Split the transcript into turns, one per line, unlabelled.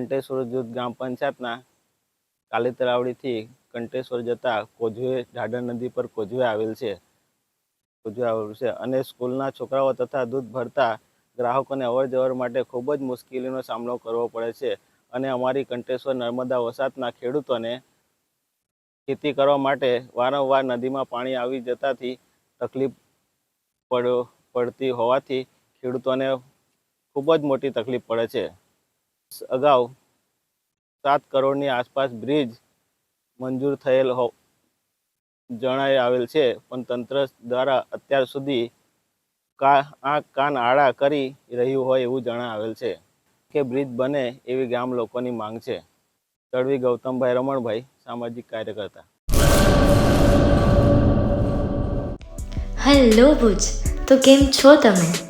કંટેશ્વર જૂથ ગ્રામ પંચાયતના કાલી તલાવડીથી કંટેશ્વર જતા કોઝવે ઢાઢર નદી પર કોઝવે આવેલ છે. કોઝવે આવેલું છે અને સ્કૂલના છોકરાઓ તથા દૂધ ભરતા ગ્રાહકોને અવર જવર માટે ખૂબ જ મુશ્કેલીનો સામનો કરવો પડે છે અને અમારી કંટેશ્વર નર્મદા વસાતના ખેડૂતોને ખેતી કરવા માટે વારંવાર નદીમાં પાણી આવી જતાથી તકલીફ પડ પડતી હોવાથી ખેડૂતોને ખૂબ જ મોટી તકલીફ પડે છે. અગાઉ સાત કરોડની આસપાસ બ્રિજ મંજૂર થયેલ હો, જણાઈ આવેલ છે. પણ તંત્ર દ્વારા અત્યાર સુધી કા આંખ કાન આડા કરી રહ્યું હોય એવું જણાય આવેલ છે કે બ્રિજ બને એવી ગામ લોકોની માંગ છે. તળવી ગૌતમભાઈ રમણભાઈ, સામાજિક કાર્યકર્તા.
હેલો ભુજ, તો કેમ છો તમે?